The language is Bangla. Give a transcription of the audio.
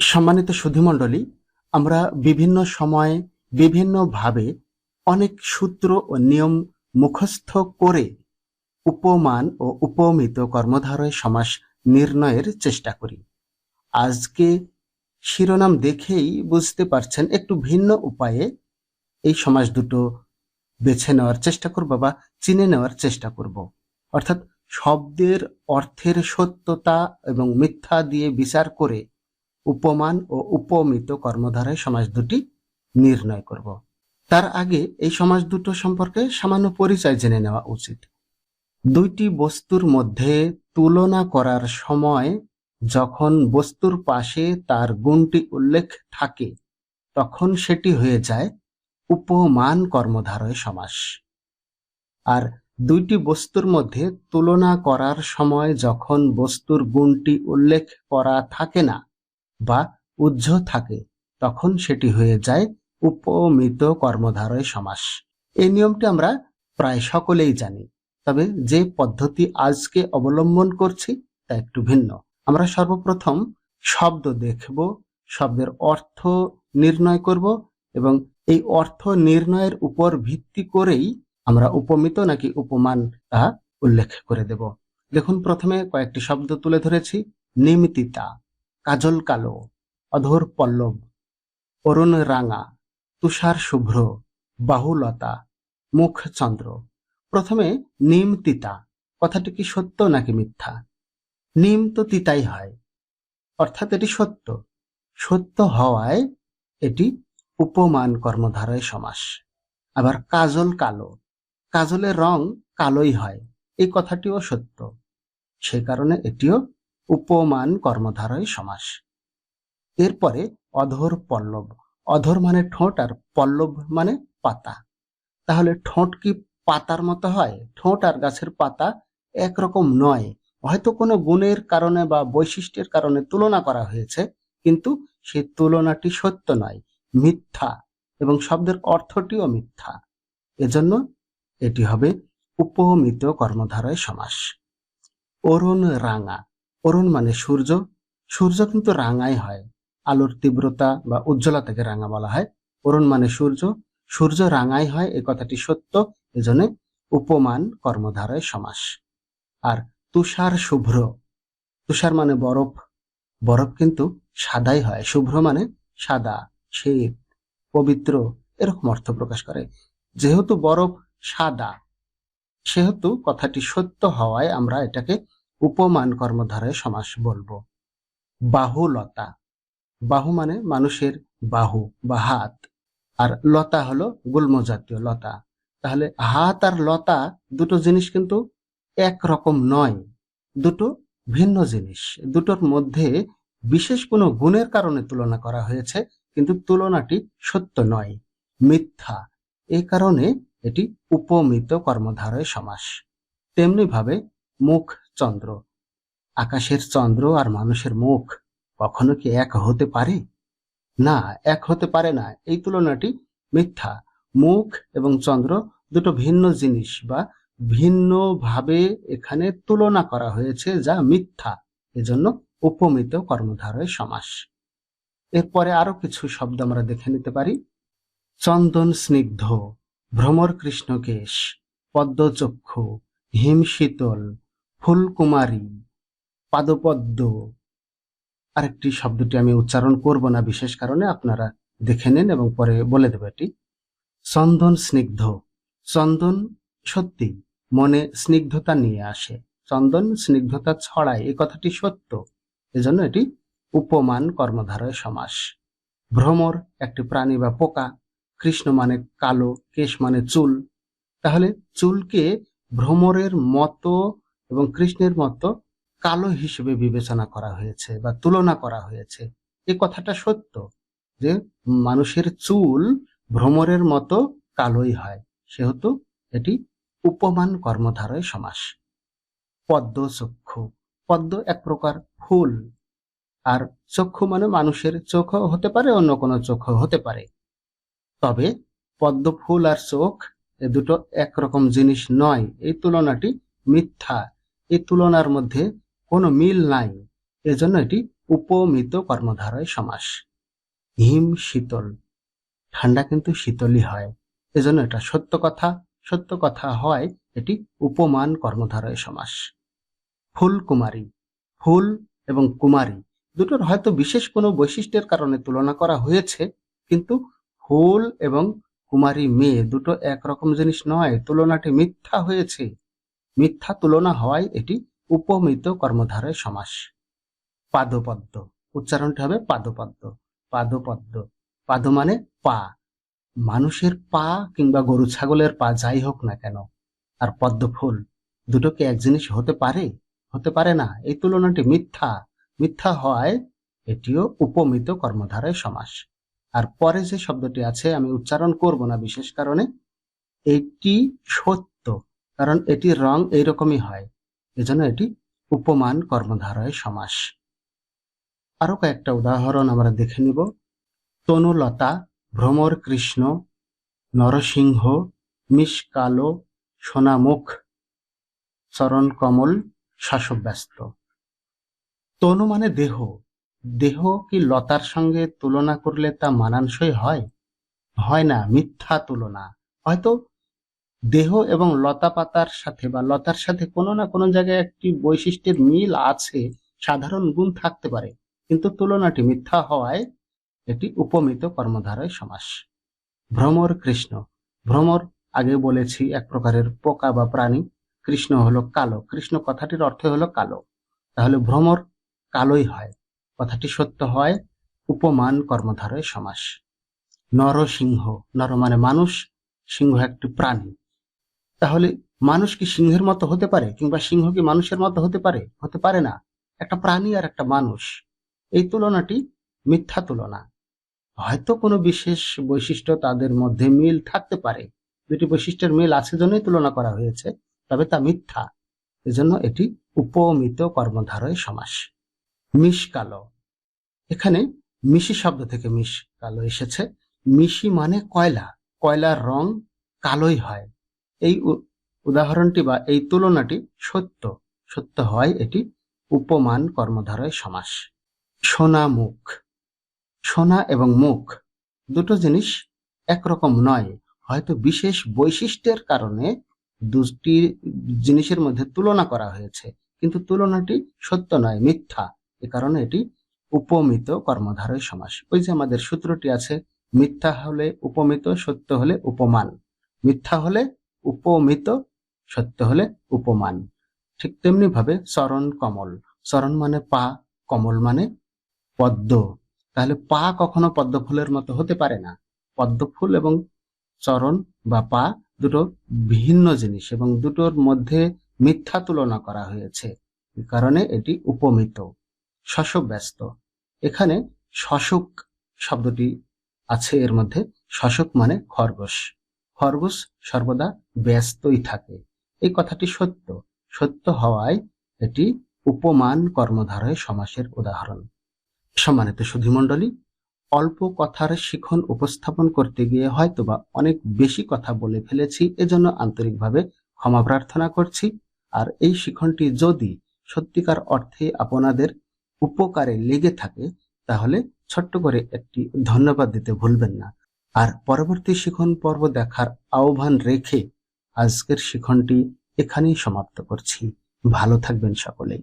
সম্মানিত সুধীমণ্ডলী, আমরা বিভিন্ন সময়ে বিভিন্নভাবে অনেক সূত্র ও নিয়ম মুখস্থ করে উপমান ও উপমিত কর্মধারয় সমাস নির্ণয়ের চেষ্টা করি। আজকে শিরোনাম দেখেই বুঝতে পারছেন একটু ভিন্ন উপায়ে এই সমাজ দুটো বেছে নেওয়ার চেষ্টা করব বা চিনে নেওয়ার চেষ্টা করব। অর্থাৎ শব্দের অর্থের সত্যতা এবং মিথ্যা দিয়ে বিচার করে উপমান ও উপমিত কর্মধারায় সমাজ দুটি নির্ণয় করব। তার আগে এই সমাজ দুটো সম্পর্কে সামান্য পরিচয় জেনে নেওয়া উচিত। দুইটি বস্তুর মধ্যে তুলনা করার সময় যখন বস্তুর পাশে তার গুণটি উল্লেখ থাকে, তখন সেটি হয়ে যায় উপমান কর্মধারয় সমাস। আর দুইটি বস্তুর মধ্যে তুলনা করার সময় যখন বস্তুর গুণটি উল্লেখ করা থাকে না বা উজ্জ থাকে, তখন সেটি হয়ে যায় উপমিত কর্মধারয় সমাস। এই নিয়মটি আমরা প্রায় সকলেই জানি, তবে যে পদ্ধতি আজকে অবলম্বন করছি তা একটু ভিন্ন। আমরা সর্বপ্রথম শব্দ দেখব, শব্দের অর্থ নির্ণয় করব এবং এই অর্থ নির্ণয়ের উপর ভিত্তি করেই আমরা উপমিত নাকি উপমান তা উল্লেখ করে দেব। দেখুন, প্রথমে কয়েকটি শব্দ তুলে ধরেছি, নিমিতিতা। কাজল কালো, অধর পল্লব, অরুণ রাঙা, তুষার শুভ্র, বাহুলতা, মুখ চন্দ্র। প্রথমে নিম তিতা, কথাটি কি সত্য নাকি মিথ্যা? নিম তো তিতাই হয়, অর্থাৎ এটি সত্য। সত্য হওয়ায় এটি উপমান কর্মধারয় সমাস। আবার কাজল কালো, কাজলের রং কালোই হয়, এই কথাটিও সত্য। সে কারণে এটিও উপমান কর্মধারয় সমাস। এরপরে অধর পল্লব। অধর মানে ঠোঁট আর পল্লব মানে পাতা। তাহলে ঠোঁট কি পাতার মতো হয়? ঠোঁট আর গাছের পাতা একরকম নয়। হয়তো কোনো গুণের কারণে বা বৈশিষ্ট্যের কারণে তুলনা করা হয়েছে, কিন্তু সেই তুলনাটি সত্য নয়, মিথ্যা, এবং শব্দের অর্থটিও মিথ্যা। এজন্য এটি হবে উপমিত কর্মধারয় সমাস। অরুণ রাঙা। অরুণ মানে সূর্য। সূর্য কিন্তু রাঙাই হয়। আলোর তীব্রতা বা উজ্জ্বলতাকে রাঙা বলা হয়। অরুণ মানে সূর্য। সূর্য রাঙাই হয়, এ কথাটি সত্য। এজন্য উপমান, কর্মধারয়, সমাস। আর তুষার শুভ্র। তুষার মানে বরফ। বরফ কিন্তু সাদাই হয়। শুভ্র মানে সাদা, শীত, পবিত্র, এরকম অর্থ প্রকাশ করে। যেহেতু বরফ সাদা, সেহেতু কথাটি সত্য হওয়ায় আমরা এটাকে উপমান কর্মধারায় সমাস বলব। বাহুলতা বাহু মানে মানুষের বাহু বা হাত। আর লতা হলো গুল্ম জাতীয় লতা। তাহলে হাত আর লতা দুটো জিনিস কিন্তু একরকম নয়। দুটো ভিন্ন জিনিস। দুটোর মধ্যে বিশেষ কোনো গুণের কারণে তুলনা করা হয়েছে, কিন্তু তুলনাটি সত্য নয়। মিথ্যা। এই কারণে এটি উপমিত কর্মধারয় সমাস। তেমনি ভাবে মুখ চন্দ্র। আকাশের চন্দ্র আর মানুষের মুখ কখনো কি এক হতে পারে? না, এক হতে পারে না। এই তুলনাটি মিথ্যা। মুখ এবং চন্দ্র দুটো ভিন্ন জিনিস বা ভিন্নভাবে এখানে তুলনা করা হয়েছে যা মিথ্যা। এজন্য উপমিত কর্মধারয় সমাস। এরপরে আরও কিছু শব্দ আমরা দেখে নিতে পারি। চন্দন স্নিগ্ধ, ভ্রমর কৃষ্ণকেশ, পদ্মচক্ষু, হিম শীতল ফুলকুমারী, পাদপদ্ম। আরেকটি শব্দটি আমি উচ্চারণ করব না, বিশেষ কারণে আপনারা দেখে নেন এবং পরে বলে দেবে এটি। চন্দন স্নিগ্ধ। চন্দন সত্যি, মনে স্নিগ্ধতা নিয়ে আসে। চন্দন স্নিগ্ধতা ছড়ায় এই কথাটি সত্য। এজন্য এটি উপমান কর্মধারয় সমাস। ভ্রমর, একটি প্রাণী বা পোকা, কৃষ্ণ মানে কালো, কেশ মানে চুল। তাহলে চুলকে ভ্রমরের মতো এবং কৃষ্ণের মতো কালো হিসেবে বিবেচনা করা হয়েছে বা তুলনা করা হয়েছে। এ কথাটা সত্য যে মানুষের চুল ভ্রমরের মতো কালোই হয়, সেহেতু এটি উপমান কর্মধারয় সমাস। পদ্ম চক্ষু, পদ্ম এক প্রকার ফুল। আর চক্ষু মানে মানুষের চোখও হতে পারে, অন্য কোনো চোখও হতে পারে। তবে পদ্ম ফুল আর চোখ এ দুটো একরকম জিনিস নয়, এই তুলনাটি মিথ্যা। এই তুলনার মধ্যে কোনো মিল নাই। এজন্য এটি উপমিত কর্মধারয় সমাস। হিম শীতল। ঠান্ডা কিন্তু শীতলই হয়। এজন্য এটা সত্য কথা। সত্য কথা হয় এটি উপমান কর্মধারয় সমাস। ফুল কুমারী। ফুল এবং কুমারী দুটোর হয়তো বিশেষ কোনো বৈশিষ্ট্যের কারণে তুলনা করা হয়েছে, কিন্তু ফুল এবং কুমারী মেয়ে দুটো একরকম জিনিস নয়। তুলনাটি মিথ্যা হয়েছে। মিথ্যা তুলনা হওয়ায় এটি উপমিত কর্মধারয় সমাস। পাদপদ্ম। উচ্চারণটি হবে পাদপদ্ম। পাদপদ্ম। পাদ মানে পা। মানুষের পা কিংবা গরু, ছাগলের পা যাই হোক না কেন, আর পদ্ম ফুল দুটো কি এক জিনিস হতে পারে? হতে পারে না। এই তুলনাটি মিথ্যা। মিথ্যা হওয়ায় এটিও উপমিত কর্মধারয় সমাস। আর পরে যে শব্দটি আছে, আমি উচ্চারণ করব না বিশেষ কারণে, এটি সত্য কারণ এটির রং এইরকমই হয়। এজন্য এটি উপমান, কর্মধারয়, সমাস। আরও কয়েকটা উদাহরণ আমরা দেখে নিব। তনুলতা, ভ্রমর কৃষ্ণ, নরসিংহ মিশকালো সোনামুখ চরণ কমল শাসব্যস্ত তনু মানে দেহ। দেহ কি লতার সঙ্গে তুলনা করলে তা মানানসই হয়? হয় না, মিথ্যা তুলনা। হয়তো দেহ এবং লতা পাতার সাথে বা লতার সাথে কোনো না কোনো জায়গায় একটি বৈশিষ্ট্যের মিল আছে, সাধারণ গুণ থাকতে পারে। কিন্তু তুলনাটি মিথ্যা হওয়ায় এটি উপমিত কর্মধারয় সমাস। ভ্রমর কৃষ্ণ। ভ্রমর, আগে বলেছি, এক প্রকারের পোকা বা প্রাণী। কৃষ্ণ হলো কালো। কৃষ্ণ কথাটির অর্থ হলো কালো। তাহলে ভ্রমর কালোই হয়। কথাটি সত্য হয়, উপমান কর্মধারয় সমাস। নরসিংহ। নর মানে মানুষ, সিংহ একটি প্রাণী। তাহলে মানুষ কি সিংহের মতো হতে পারে কিংবা সিংহ কি মানুষের মতো হতে পারে? হতে পারে না। একটা প্রাণী আর একটা মানুষ। এই তুলনাটি মিথ্যা তুলনা। হয়তো কোনো বিশেষ বৈশিষ্ট্য তাদের মধ্যে মিল থাকতে পারে। দুটি বৈশিষ্ট্যের মিল আছে জন্যই তুলনা করা হয়েছে, তবে তা মিথ্যা। এজন্য এটি উপমিত কর্মধারয় সমাস। মিশ কালো এখানে মিশি শব্দ থেকে মিশ কালো এসেছে। মিশি মানে কয়লা। কয়লার রং কালোই হয়। এই উদাহরণটি বা এই তুলনাটি সত্য। সত্য হয় এটি উপমান কর্মধারয় সমাস। সোনা মুখ। সোনা এবং মুখ দুটো জিনিস একরকম নয়, হয়তো বিশেষ বৈশিষ্ট্যের কারণে দুটি জিনিসের মধ্যে তুলনা করা হয়েছে। কিন্তু তুলনাটি সত্য নয়, মিথ্যা। এ কারণে এটি উপমিত কর্মধারয় সমাস। ওই যে আমাদের সূত্রটি আছে, মিথ্যা হলে উপমিত, সত্য হলে উপমান। মিথ্যা হলে উপমিত, সত্য হলে উপমান। ঠিক তেমনি ভাবে চরণ কমল। চরণ মানে পা, কমল মানে পদ্ম। তাহলে পা কখনো পদ্ম ফুলের মতো হতে পারে না। পদ্ম ফুল এবং চরণ বা পা দুটো ভিন্ন জিনিস এবং দুটোর মধ্যে মিথ্যা তুলনা করা হয়েছে। কারণে এটি উপমিত। শশক ব্যস্ত এখানে শশক শব্দটি আছে, এর মধ্যে শশক মানে খরগোশ। খরগোশ সর্বদা ব্যস্তই থাকে। এই কথাটি সত্য। সত্য হওয়ায় এটি উপমান কর্মধারয় সমাসের উদাহরণ। সম্মানিত সুধীমণ্ডলী, অল্প কথার শিখন উপস্থাপন করতে গিয়ে হয়তোবা অনেক বেশি কথা বলে ফেলেছি, এজন্য আন্তরিকভাবে ক্ষমা প্রার্থনা করছি। আর এই শিখনটি যদি সত্যিকার অর্থে আপনাদের উপকারে লেগে থাকে, তাহলে ছোট্ট করে একটি ধন্যবাদ দিতে ভুলবেন না। আর পরবর্তী শিখন পর্ব দেখার আহ্বান রেখে আজকের শিখনটি এখানেই সমাপ্ত করছি। ভালো থাকবেন সকলেই।